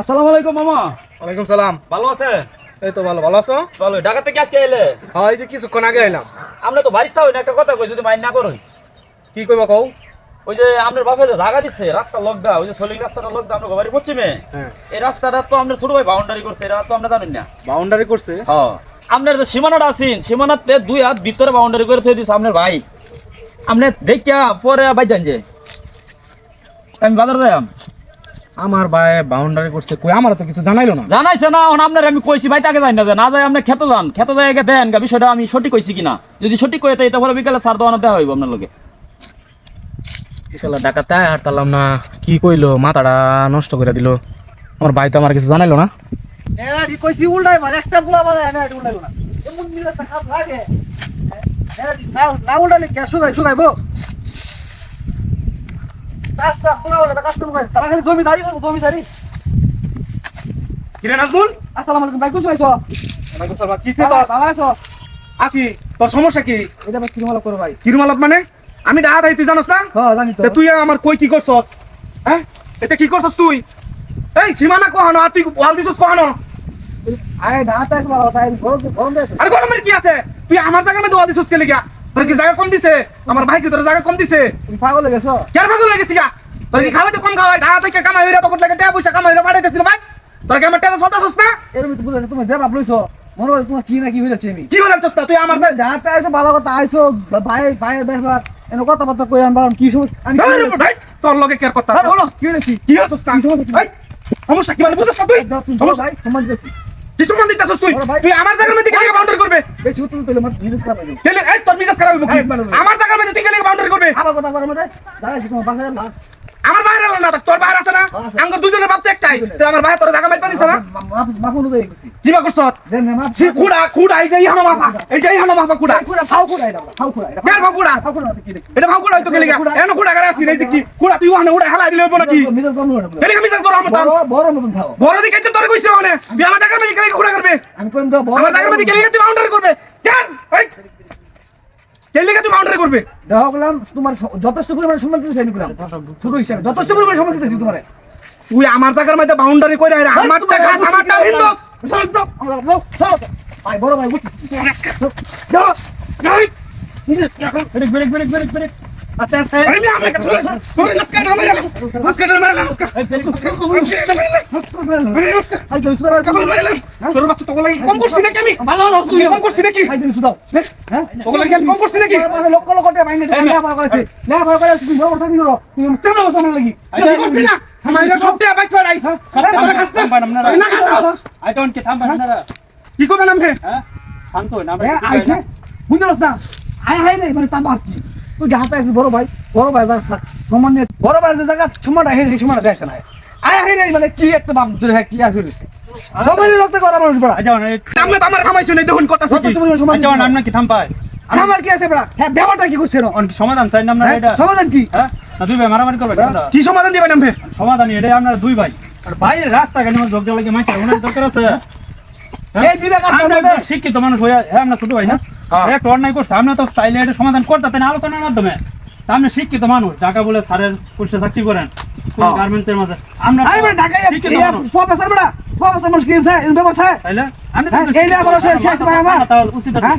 আসসালামু আলাইকুম মামা। ওয়ালাইকুম সালাম। ভালো আছে এই তো ভালো ভালো আছো? ভালো। ঢাকা থেকে আজকে এলে? হ্যাঁ এই যে কিছুক্ষণ আগে এলাম আমরা তো বাড়িতে হই না একটা কথা কই যদি মাইন না করো কি কইবা কও? ওই যে আপনার বাপে যে জায়গা দিচ্ছে রাস্তা লগদা ওই যে সলিং রাস্তাটা লগদা বাড়ি পশ্চিমে। হ্যাঁ। এই রাস্তাটা তো আপনার ছোট ভাই বাউন্ডারি করছে এটা তো আমরা জানেন না। বাউন্ডারি করছে? হ্যাঁ। আপনার যে সীমানাটা আছেন সীমানাতে দুই হাত ভিতরে বাউন্ডারি করে থই দিছে আপনার ভাই। আপনি দেখিয়া পরে বাইজান যে। আমি বাজার যাইম আমার ভাই বাউন্ডারি করছে। কই আমার তো কিছু জানাইলো না। জানাইছে না এখন আপনার আমি কইছি ভাই তাকে জানি না যে না যায় আপনি খেতে যান। খেতে যায় আগে দেন গা বিষয়টা আমি সঠিক কইছি কিনা। যদি সঠিক কই তাই তারপরে বিকালে সার দোয়ানো দেওয়া হইব আপনার লোকে ইশাল্লাহ ডাকাতে হারতালাম না। কি কইলো মাথাটা নষ্ট করে দিল। আমার ভাই তো আমার কিছু জানাইলো না। কইছি উল্টাই মার একটা গুলা মারে এনাটি উল্টাইলো না। এমন মিলে টাকা লাগে। না না উল্টালে কে শুকাই শুকাইবো কাজটা পুরো হলো কাজ করব তারা খালি জমিদারি করব জমিদারি কিরে নাজমুল? আসসালামু আলাইকুম ভাই কোথায় আছো? ওয়ালাইকুম সালাম কিসে ভালো ভালো আছো? আছি। তোর সমস্যা কি? এটা ভাই কিরম করো ভাই। কিরমালাপ মানে? আমি ডাহা তাই তুই জানোস না? হ্যাঁ জানি তো। তুই আমার কই কি করছস? হ্যাঁ? এটা কি করছস তুই? এই সীমানা কহানো আর তুই ওয়াল দিছস কহানো? আয় ঢাকা এসে ভালো তাই গরম গরম আরে গরমের কি আছে? তুই আমার জায়গা মধ্যে ওয়াল দিছস কে লিগা তোর কি জায়গা কম দিছে? আমার ভাই কি তোর জায়গা কম দিছে? তুমি পাগল হয়ে গেছো? কেন ভাগ লেগেছি গা তোর কি খাওয়াতে কম খাওয়াই ঢাকা থেকে কামাই হইরা তো কোট লাগে টাকা পয়সা কামাই হইরা পাঠাইতেছিল ভাই। তোর কি আমার টাকা চলতেছস না? এরম তো বুঝলে তুমি যে ভাব লইছো। মনে হয় তোমার কি না কি হইছে আমি কি হলাম চস্তা তুই আমার ঢাকা এসে ভালো কথা আইছো ভাই ভাইয়ের ব্যাপার এনে কথাবার্তা কই আমি বললাম কি সমস্যা আমি হইছে? ভাই তোর লগে কেয়ার হ্যাঁ, বলো কি হয়েছি কি না? ভাই সমস্যা কি মানে বুঝছস না তুই? সমস্যা ভাই দেখছি কি সম্মান দিতেছস তুই। তুই আমার জায়গার মধ্যে কেন বাউন্ডারি করবে। বেশি উত্তর দিলে আমার জিনিস খারাপ হয়ে যাবে এই তোর মিজাজ খারাপ ভালো। আমার জায়গার মধ্যে তুই কেন বাউন্ডারি করবে। আমার কথা বলার মধ্যে? দাদা কি তোমার বাসায় না আমার তা তোর বাইরে আছে না। আঙ্গুর দুজনের বাপ তো একটাই। তুই আমার ভাই তোর জায়গা মাইর পারিস না? মাফ অনুযায়ী গেছি কি বা মাফ সে কুড়া কুড়া এই যে ইহানো মাপা এই যে ইহানো মাপা কুড়া কুড়া খাও কুড়া এটা খাও কুড়া এটা কেন কুড়া কি এটা কুড়া হইতো কেলে এনো কুড়া করে আসি নাই যে কি? কুড়া তুই ওখানে উড়া হালা দিলে হইব নাকি? মিজাজ কম না কেলে আমার দাম বড় মতন খাও বড় দিকে তো তোর কইছে ওখানে। তুই আমার জায়গার মধ্যে কেলে কুড়া করবে? আমি কইম তো বড় আমার জায়গার মধ্যে কেলে তুই বাউন্ডারি করবে? কেন এই কেলে তুই বাউন্ডারি করবে? দেখা করলাম তোমার যথেষ্ট পরিমাণে সম্মান দিতে চাইনি করলাম ছোট হিসাবে যথেষ্ট পরিমাণে সম্মান দিতেছি তোমারে। তুই আমার টাকার মধ্যে বাউন্ডারি করে আরে আমার টাকা আমারটা হিন্দোস চলো, চলো, আমরা যাও, চলো। ভাই বড় ভাই যাই ব্রেক ব্রেক ব্রেক ব্রেক আমি আই আমি আই হ্যাঁ আমি মানে না আই কে থাম আপনারা কি করবে নাম হে হ্যাঁ শান্ত হ্যাঁ না আয় হাই রে মানে তার বাপ কি তুই যাহা পাইছিস বড় ভাই বড় ভাই নিয়ে বড় ভাই যে জায়গা সময়টা সেই সময়টা দেখছে না। আয় হাই রে মানে কি একটা বাপ ধরে হ্যাঁ কি আছে সবাই রক্ত করা মানুষ বড়। আচ্ছা না আমরা তো আমার খামাইছো নাই দেখুন কথা পরিমাণ সম্মান আচ্ছা কি থাম পায়। আমার কি আছে বড়া? হ্যাঁ ব্যাপারটা কি অন সমাধান চাই না আমরা হ্যাঁ, এটা? সমাধান কি? হ্যাঁ? না দুই ভাই মারামারি করবেন হ্যাঁ। কি সমাধান দিবে নাম? সমাধান এটাই আপনারা দুই ভাই। আর বাইরের রাস্তা কেন যোগ লাগে মাইছে? ওনার দরকার আছে? এই বিবেক আমরা শিক্ষিত মানুষ হয়ে হ্যাঁ আমরা ছোট ভাই না। একটা অন্যায় করছে। আমরা তো স্টাইলে এটা সমাধান করতে আলোচনার মাধ্যমে। আপনি শিক্ষিত মানুষ ঢাকা বলে স্যারের পুলিশে চাকরি করেন হ্যাঁ। গার্মেন্টসের মাঝে। আমরা শিক্ষিত মানুষ। প্রফেসর ব্যাপার তাইলে? আমি হ্যাঁ, এই শেষ ভাই আমার। তাহলে উচিত আছে। হ্যাঁ?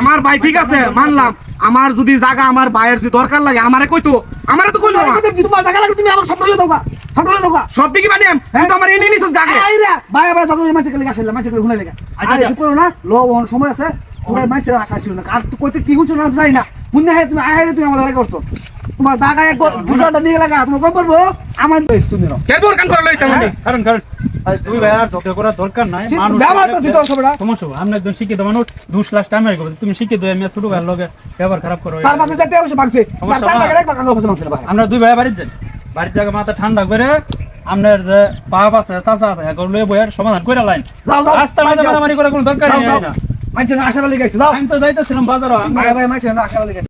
আমার ভাই ঠিক আছে মানলাম। আমার যদি জায়গা আমার ভাইয়ের যদি দরকার লাগে আমারে কইতো। আমারে তো কইলো জায়গা লাগে তুমি আমার সবটা দাও সবটা দাও সব দিকে কিন্তু আমার এনে নিছস গাগে আইরা ভাই ভাই দাদু মাঝে গেলে আসলে মাঝে গেলে ঘুরে লেগে। আরে। কি করো না লো ওন সময় আছে। পুরো মাঝে আশা ছিল না। আর তুই কইতে কি হচ্ছে না জানি না। মুন্না হে তুমি আইরে তুমি আমার লাগে করছ। তোমার দাগা এক দুটা নিয়ে লাগা তুমি কম করব? আমার দেশ তুমি না কেন কান করে লইতে কারণ কারণ দুই ভাই আর ঝগড়া করার দরকার নাই। মানুষ ব্যবহার তো দিতে হবে না সমস্যা আমরা একজন শিক্ষিত মানুষ দুশ টাইম তুমি শিক্ষিত হয়ে মেয়ে ছোট ভাইয়ের লগে ব্যবহার খারাপ করো। তার অবশ্য ভাগছে আমরা দুই ভাই বাড়ির যাই। বাড়ির জায়গা মাথা ঠান্ডা করে আপনার যে পাপ আছে চাচা আছে এখন লয়ে বইয়ের সমাধান করে লাইন। রাস্তা মাঝে মারামারি করার কোনো দরকার নেই। না। মানুষের আশা লাগে গেছে আমি তো যাইতেছিলাম বাজারও ভাই মাঝে আশা লাগে